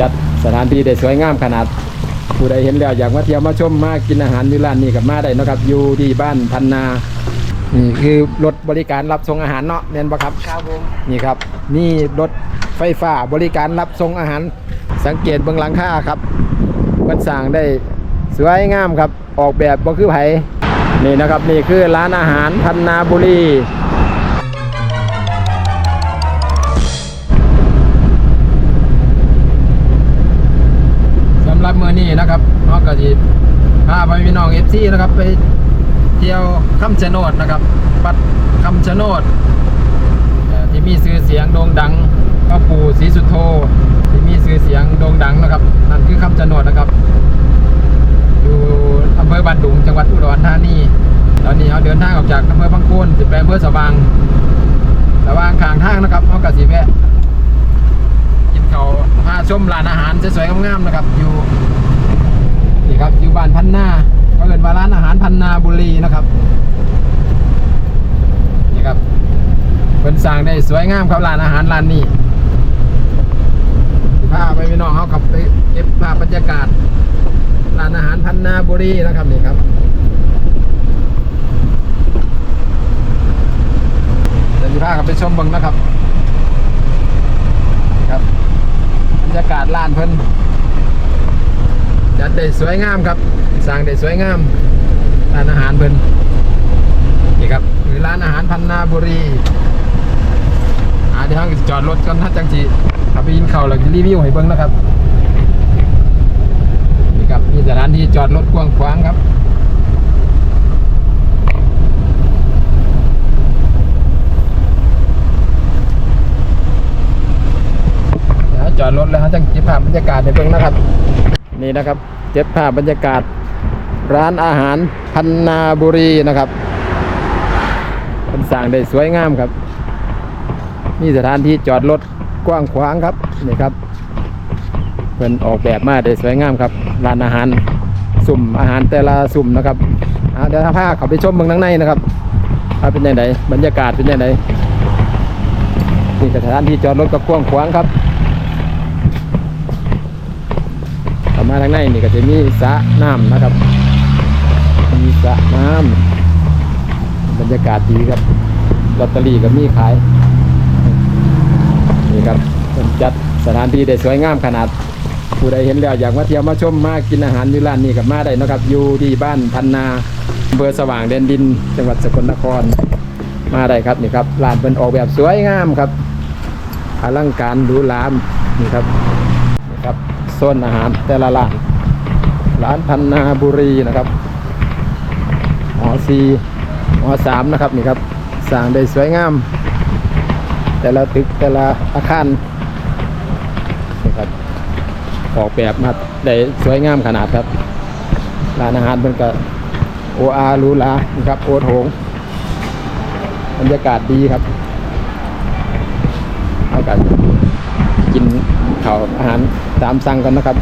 จัดสถานที่ได้สวยงามขนาด ผู้ใดเห็นแล้วอยากมาเที่ยวมาชมมากินอาหารอยู่ร้านนี้กับมาได้เนาะครับ อยู่ที่บ้านพันนานี่คือรถบริการรับส่งอาหารเนาะแม่นปะครับครับผมนี่ครับ นี่รถไฟฟ้าบริการรับส่งอาหาร สังเกตเบื้องหลังค่าครับมันสร้างได้สวยงามครับออกแบบบ่คือไผนี่นะครับนี่คือร้านอาหารพันนาบุรี นี้นะครับเฮาก็สิพาไปพี่น้อง FC นะครับ ไปเที่ยวคำชะโนดนะครับวัดคำชะโนดที่มีชื่อเสียงโด่งดังพระปู่ศรีสุโธที่มีชื่อเสียงโด่งดังนะครับนั่นคือคำชะโนดนะครับ อยู่อำเภอบ้านดุงจังหวัดอุดรธานีตอนนี้เขาเดินทางออกจากอำเภอบางโคนจะไปอำเภอสว่างระว่างข้างทางนะครับเขากสิแวะกินเขาวพาชมร้านอาหารสวยๆงามๆนะครับ อยู่ นี่ครับอยู่บ้านพันนาเขาเอินว่าร้านอาหารพันนาบุรีนะครับนี่ครับเพิ่นสร้างได้สวยงามครับร้านอาหารร้านนี้พาไปพี่น้องเขาขับไปเก็บภาพบรรยากาศร้านอาหารพันนาบุรีนะครับนี่ครับเดี๋ยวจะพาขับไปชมบิ่งนะครับ ครับบรรยากาศร้านเพิ่น จัดได้สวยงามครับสร้างได้สวยงามร้านอาหารเพิ่นนี่ครับคือร้านอาหารพันนาบุรีอ่าเดี๋ยวเราจอดรถกันถ้าจังจีขับไปยินเขาวแล้วรีวิวให้เบิ่งนะครับนี่ครับมีสถานที่จอดรถกว้างขวางครับจอดรถแล้วเราจังเก็บภาพบรรยากาศให้เบิ่งนะครับ นี่นะครับเก็บภาพบรรยากาศ ร้านอาหารพันนาบุรีนะครับเป็นสร้างได้สวยงามครับมีสถานที่จอดรถกว้างขวางครับนี่ครับเพิ่นออกแบบมาได้สวยงามครับร้านอาหารสุ่มอาหารแต่ละสุ่มนะครับเดี๋ยวถ้าพาเขาไปชมเมืองข้างในนะครับว่าเป็นยังไงบรรยากาศเป็นยังไงนี่สถานที่จอดรถก็กว้างขวางครับเข้า มาทางในนี่ก็จะมีสระน้ำนะครับ มีสระน้ำบรรยากาศดีครับลอตเตอรี่ก็มีขาย นี่ครับจัดสถานที่ได้สวยงามขนาด ผู้ใดเห็นแล้วอยากมาเที่ยวมาชมมากินอาหารอยู่ร้านนี้กับมาได้นะครับ อยู่ที่บ้านพันนาอำเภอสว่างแดนดิน จังหวัดสกลนคร มาได้ครับนี่ครับร้านเป็นออกแบบสวยงามครับอลังการหรูหรามนี่ครับนี่ครับ โซนอาหารแต่ละร้าน ร้านพันนาบุรีนะครับหอซีหอสามนะครับนี่ครับสร้างได้สวยงาม แต่ละตึกแต่ละอาคารนะครับออกแบบมาได้สวยงามขนาดครับร้านอาหารมันก็โออารูลานะครับโอโถงบรรยากาศดีครับเอากันกิน ข้าวอาหารตามสั่งกันนะครับ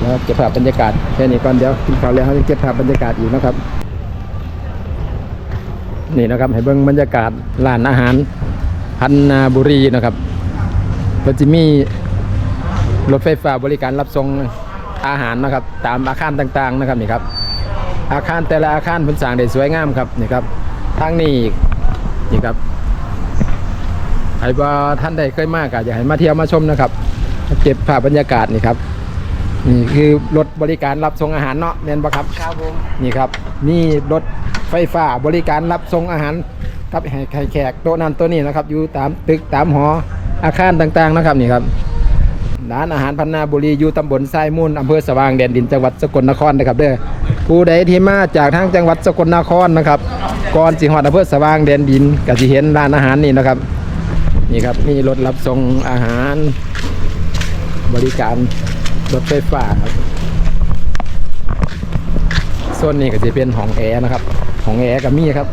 แล้วเก็บภาพบรรยากาศแค่นี้ก่อนเดี๋ยวกินข้าวแล้วเราจะเก็บภาพบรรยากาศอีกนะครับ นี่นะครับให้เบิ่งบรรยากาศร้านอาหารพันนาบุรีนะครับก็จะมีรถไฟฟ้าบริการรับส่งอาหารนะครับ ตามอาคารต่างๆนะครับนี่ครับ อาคารแต่ละอาคารเพิ่นสร้างได้สวยงามครับนี่ครับทางนี้อีกนี่ครับ ใครว่าท่านใดเคยมากก็อยากให้มาเที่ยวมาชมนะครับ เก็บภาพบรรยากาศนี่ครับ นี่คือรถบริการรับส่งอาหารเนาะแม่นบ่ครับครับผมนี่ครับ นี่รถไฟฟ้าบริการรับส่งอาหารครับให้ให้แขกโต๊ะนั้นโต๊ะนี้นะครับอยู่ตามตึกตามหออาคารต่างๆนะครับนี่ครับร้านอาหารพันนาบุรีอยู่ตำบลทรายมูลอำเภอสว่างแดนดินจังหวัดสกลนครนะครับเด้อผู้ใดที่มาจากทางจังหวัดสกลนครนะครับก่อนสิฮอดอำเภอสว่างแดนดินก็สิเห็นร้านอาหารนี่นะครับ นี่ครับนี่รถรับส่งอาหาร บริการรถไฟฟ้าครับโซนนี้ก็จะเป็นห้องแอร์นะครับห้องแอร์กับมีครับ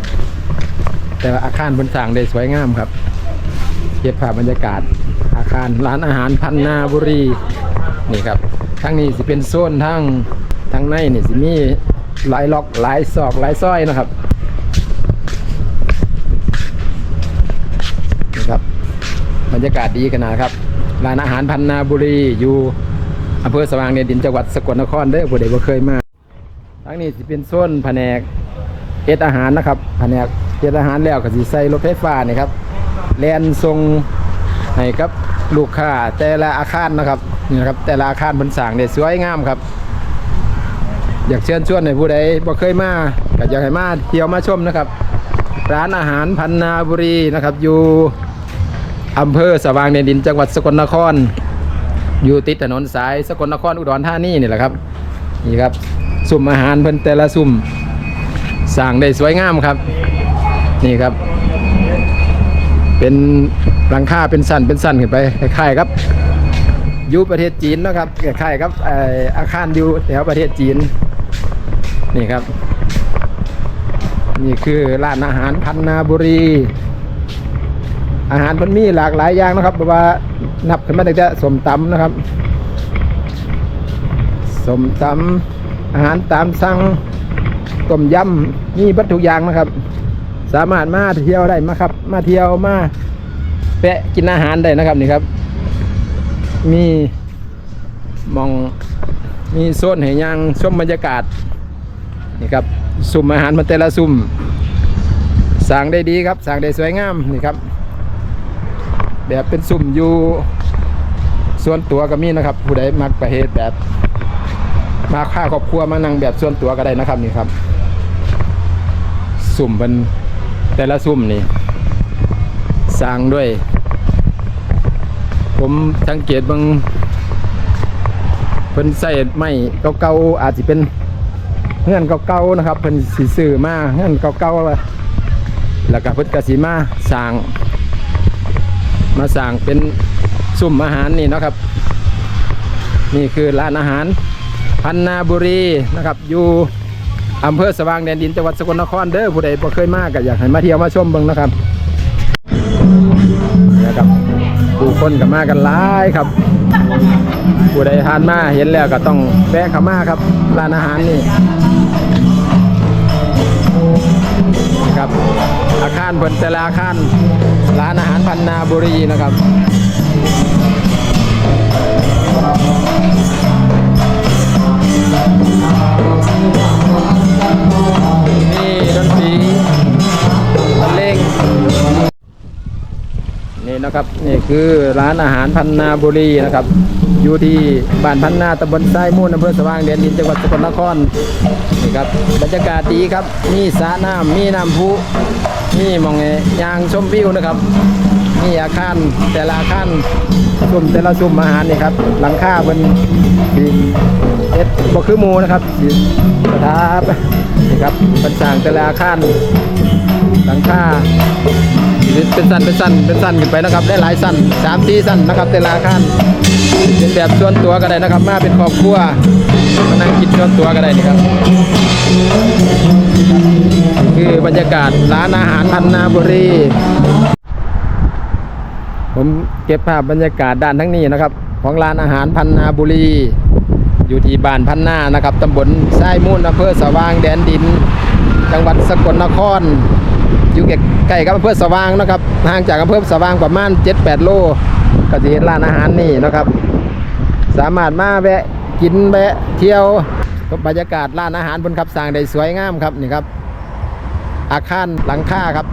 แต่ว่าอาคารบนสร้างได้สวยงามครับเก็บภาพบรรยากาศ อาคารร้านอาหารพันนาบุรีนี่ครับทั้งนี้สิเป็นโซนทั้งทั้งในนี่สิมีหลายล็อกหลายซอกหลายซอยนะครับ รับรรยากาศดีขนาดครับร้านอาหารพันนาบุรีอยู่อำเภอสว่างเนดินจังหวัดสกลนครเด้อผู้ใดบ่เคยมาทั้งนี้สิเป็นโซนแผนกเอ็ดอาหารนะครับแผนกเอ็ดอาหารแล้วก็สิใส่รถไฟฟ้านี่ครับแลนส่งให้กับลูกค้าแต่ละอาคารนะครับนี่นะครับแต่ละอาคารบนสร้างเนี่ยสวยงามครับ อยากเชิญชวนให้ผู้ใดบ่เคยมาก็อยากให้มาเที่ยวมาชมนะครับ ร้านอาหารพันนาบุรีนะครับอยู่ อำเภอสว่างเนดินจังหวัดสกลนคร อยู่ติดถนนสายสกลนครอุดรธานีนี่แหละครับ นี่ครับสุ่มอาหารเพิ่นแต่ละสุ่มสั่งได้สวยงามครับ นี่ครับ เป็นหลังคาเป็นสั้นเป็นสั้นขึ้นไปคล้ายๆครับอยู่ประเทศจีนนะครับคล้ายๆครับเอ่ออาคารอยู่แถวประเทศจีน นี่ครับ นี่คือร้านอาหารพันนาบุรี อาหารมันมีหลากหลายอย่างนะครับเพราะว่านับขึ้นมาตั้งแต่สมตำนะครับสมตำอาหารตามสั่งต้มยำมีบัตทุอย่างนะครับ สามารถมาเที่ยวได้มาครับ มาเที่ยวมาแปะกินอาหารได้นะครับนี่ครับ มีมองมีโซนให้ย่างชมบรรยากาศนี่ครับสุ่มอาหารมันแต่ละสุ่มสั่งได้ดีครับสั่งได้สวยงามนี่ครับ แบบเป็นสุ่มอยู่ส่วนตัวก็มีนะครับ ผู้ใดมักประเภทแบบ มาค่าครอบครัวมานั่งแบบส่วนตัวก็ได้นะครับนี่ครับ สุ่มเป็นแต่ละสุ่มนี่สร้างด้วย ผมสังเกตบางเพิ่นใส่ไม้เก่าๆอาจจะเป็นเงื่อนเก่าๆนะครับเพิ่นสีสื่อมาเงื่อนเก่าๆแล้วแล้วก็เพิ่นกสีมาสร้าง มาสั่งเป็นสุ่มอาหารนี่เนาะครับ นี่คือร้านอาหาร พันนาบุรีนะครับ อยู่อำเภอสว่างแดนดินจังหวัดสกลนครเด้อผู้ใดบ่เคยมากก็อยากให้มาเที่ยวมาชมเบิ่งนะครับนะครับผู้คนก็มากันหลายครับ ผู้ใดทานมาเห็นแล้วก็ต้องแวะเข้ามาครับร้านอาหารนี่นี่ครับอาคารเพิ่นแต่ละอาคาร ร้านอาหารพันนาบุรีนะครับ นี่นะครับนี่คือร้านอาหารพันนาบุรีนะครับ อยู่ที่บ้านพันนาตำบลไส้มูลอำเภอสว่างแดนดินจังหวัดสกลนครนี่ครับบรรยากาศดีครับมีสระน้ำมีน้ำพุมีมองไงยางชมวิวนะครับมีอาคารแต่ละอาคารซุ่มแต่ละซุ่มอาหารนี่ครับหลังคาบนสีเอ็ดบคือมูนะครับสีประทับนี่ครับเป็นสร้างแต่ละอาคารหลังคา เป็นสั้นเป็นสั้นเป็นสั้นขึ้นไปนะครับได้หลายสั้นสามสี่สั้นนะครับแต่ละอาคารเป็นแบบส่วนตัวก็ได้นะครับ มาเป็นครอบครัวมานั่งกินส่วนตัวก็ได้นี่ครับ คือบรรยากาศร้านอาหารพันนาบุรี ผมเก็บภาพบรรยากาศด้านทั้งนี้นะครับ ของร้านอาหารพันนาบุรี อยู่ที่บ้านพันนานะครับตำบลทรายมูลอำเภอสว่างแดนดิน จังหวัดสกลนคร อยู่ใกล้กับอำเภอสว่างนะครับห่างจากอำเภอสว่างประมาณ 7-8 โลก็จะเห็นร้านอาหารนี่นะครับ สามารถมาแวะกินแวะเที่ยวบรรยากาศร้านอาหารบนขับสร้างได้สวยงามครับนี่ครับ อาคารหลังคาครับ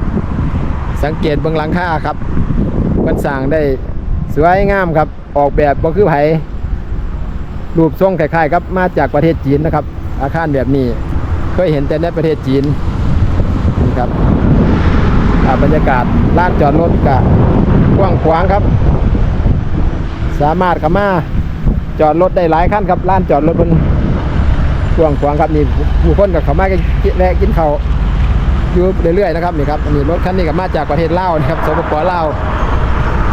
สังเกตเบื้องหลังคาครับมันสร้างได้สวยงามครับ ออกแบบบ่คือไผรูปทรงคล้ายๆครับมาจากประเทศจีนนะครับ อาคารแบบนี้ เคยเห็นแต่ในประเทศจีนนี่ครับ บรรยากาศลานจอดรถกะกว้างขวางครับ สามารถเข้ามาจอดรถได้หลายคันครับลานจอดรถบนกว้างขวางครับนี่ผู้คนกับเขามากันแวะกินเขาวอยู่เรื่อยๆนะครับนี่ครับอันนี้รถคันนี้ก็มาจากประเทศลาวนะครับสปปลาว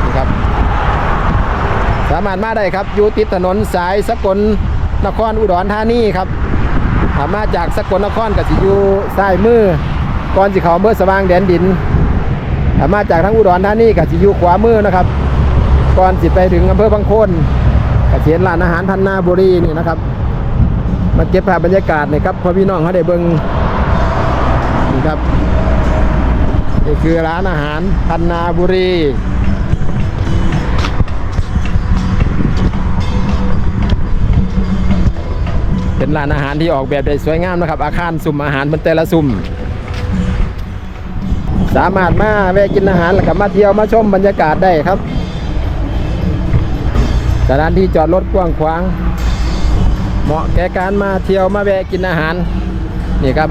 นี่ครับ สามารถมาได้ครับอยู่ติดถนนสายสกลนครอุดรธานีครับถามาจากสกลนครกับสิอยู่ซ้ายมือก่อนสิเขาเมื่อสว่างแดนดิน มาจากทั้งอุดรธานีกับสิยูขวามือนะครับ ก่อนสิไปถึงอำเภอบางโคนกับเสียนร้านอาหารพันนาบุรีนี่นะครับ มาเก็บภาพบรรยากาศนะครับพ่อพี่น้องเขาได้เบิ้งนี่ครับนี่คือร้านอาหารพันนาบุรีเป็นร้านอาหารที่ออกแบบได้สวยงามนะครับ อาคารสุ่มอาหารเป็นแต่ละสุ่ม สามารถมาแวะกินอาหารแล้วก็มาเที่ยวมาชมบรรยากาศได้ครับ สถานที่จอดรถกว้างขวาง เหมาะแก่การมาเที่ยวมาแวะกินอาหารนี่ครับ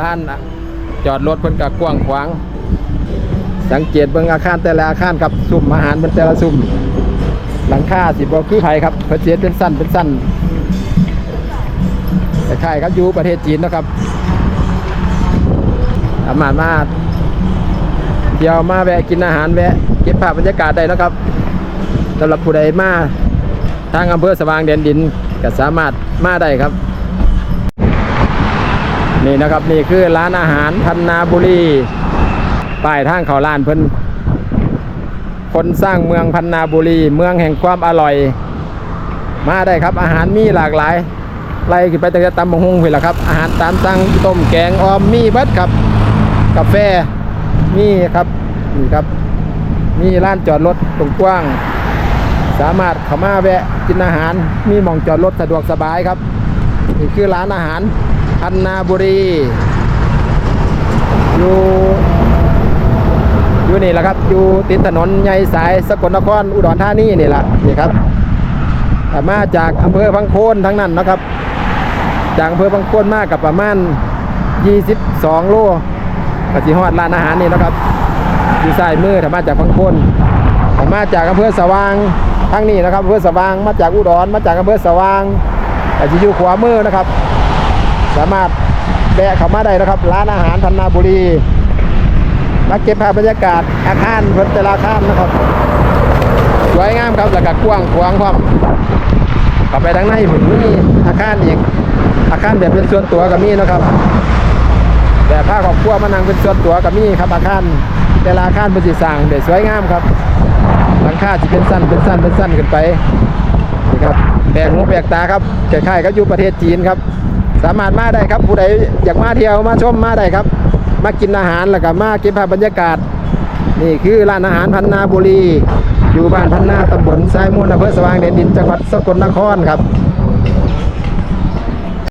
ร้านจอดรถเพิ่นก็กว้างขวาง สังเกตเบิ่งอาคารแต่ละอาคารครับซุ่มอาหารเป็นแต่ละซุ่มหลังคาสิบ่คือไผครับเพิ่นเสียเป็นสั้นเป็นสั้นคล้ายๆครับอยู่ประเทศจีนนะครับ สามารถมาเที่ยวมาแวะกินอาหารแวะเก็บภาพบรรยากาศได้นะครับสำหรับผู้ใดมาทางอำเภอสว่างแดนดินก็สามารถมาได้ครับ นี่นะครับนี่คือร้านอาหารพันนาบุรีป้ายทางเขาลานเพิ่นคนสร้างเมืองพันนาบุรี เมืองแห่งความอร่อย มาได้ครับ อาหารมีหลากหลายไล่ขึ้นไปตั้งแต่ตำบักฮุงไปละครับ อาหารตามสั่งต้มแกงออมมีเบิดครับ กาแฟมีครับนี่ครับมีร้านจอดรถตรงกว้าง สามารถเข้ามาแวะกินอาหาร มีหมองจอดรถสะดวกสบายครับ นี่คือร้านอาหารพันนาบุรี อยู่อยู่นี่แหละครับ อยู่ติดถนนใหญ่สายสกลนครอุดรธานีนี่แหละนี่ครับแต่มาจากอำเภอพังโคนทั้งนั้นนะครับ จากอำเภอพังโคนมากกับประมาณ 22 โล กสิฮอดร้านอาหารนี่นะครับอยู่ซ้ายมือถ้ามาจากพังคนถ้ามาจากอำเภอสว่างทั้งนี้นะครับอำเภอสว่างมาจากอุดรมาจากอำเภอสว่างก็จะอยู่ขวามือนะครับ สามารถแวะเข้ามาได้นะครับ ร้านอาหารพันนาบุรีมาเก็บภาพบรรยากาศอาคารเพิ่นแต่ละอาคารนะครับสวยงามครับแล้วก็กว้างขวางความเข้าไปทางในผมมีอาคารอีกอาคารแบบเป็นส่วนตัวก็มีนะครับ แต่ภาคครอบครัวมานั่งเป็นส่วนตัวก็มีครับอาคารแต่ละอาคารเป็นสีสางได้สวยงามครับหลังคาที่เป็นสั้นเป็นสั้นเป็นสั้นขึ้นไปนี่ครับแปลกหูแปลกตาครับคล้ายๆกับอยู่ประเทศจีนครับ สามารถมาได้ครับผู้ใดอยากมาเที่ยวมาชมมาได้ครับ มากินอาหารแล้วก็มาเก็บภาพบรรยากาศ นี่คือร้านอาหารพันนาบุรี อยู่บ้านพันนาตำบลทรายมูลอำเภอสว่างแดนดินจังหวัดสกลนครครับ